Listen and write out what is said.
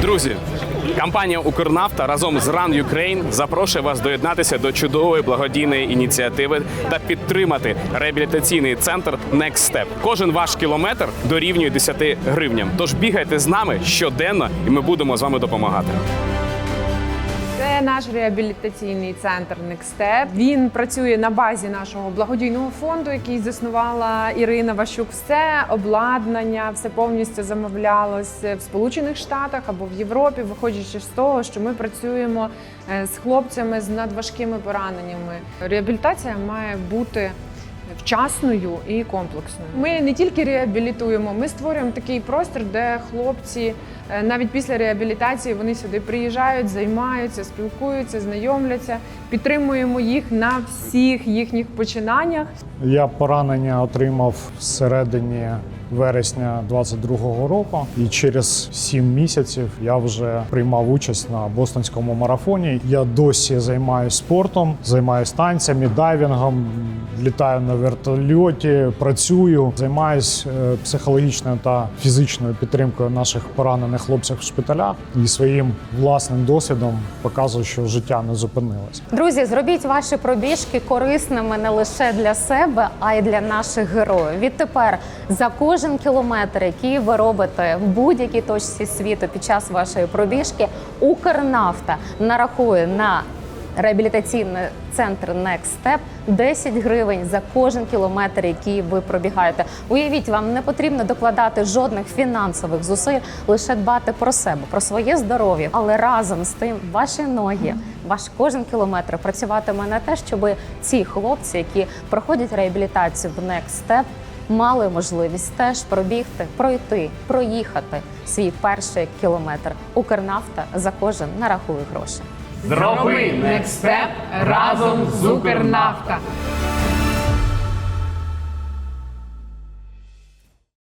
Друзі, компанія Укрнафта разом з Run Ukraine запрошує вас доєднатися до чудової благодійної ініціативи та підтримати реабілітаційний центр Next Step. Кожен ваш кілометр дорівнює 10 гривням. Тож бігайте з нами щоденно, і ми будемо з вами допомагати. Це наш реабілітаційний центр Некстеп. Він працює на базі нашого благодійного фонду, який заснувала Ірина Ващук. Все обладнання, все повністю замовлялось в Сполучених Штатах або в Європі, виходячи з того, що ми працюємо е, з хлопцями з надважкими пораненнями. Реабілітація має бути вчасною і комплексною. Ми не тільки реабілітуємо, ми створюємо такий простір, де хлопці е, навіть після реабілітації вони сюди приїжджають, займаються, спілкуються, знайомляться, підтримуємо їх на всіх їхніх починаннях. Я поранення отримав всередині вересня 22-го року, і через 7 місяців я вже приймав участь на бостонському марафоні. Я досі займаюся спортом, займаюся танцями, дайвінгом, літаю на вертольоті, працюю, займаюся е, психологічною та фізичною підтримкою наших поранених хлопців в шпиталях і своїм власним досвідом показую, що життя не зупинилося. Друзі, зробіть ваші пробіжки корисними не лише для себе, а й для наших героїв. Відтепер за кожен кілометр, який ви робите в будь-якій точці світу під час вашої пробіжки, Укрнафта нарахує на реабілітаційний центр Next Step 10 гривень за кожен кілометр, який ви пробігаєте. Уявіть, вам не потрібно докладати жодних фінансових зусиль, лише дбати про себе, про своє здоров'я, але разом з тим ваші ноги. Ваш кожен кілометр працюватиме на те, щоб ці хлопці, які проходять реабілітацію в Next Step, мали можливість теж пробігти, пройти, проїхати свій перший кілометр. Укрнафта за кожен нарахує гроші. Зроби Некстеп разом з Укрнафта.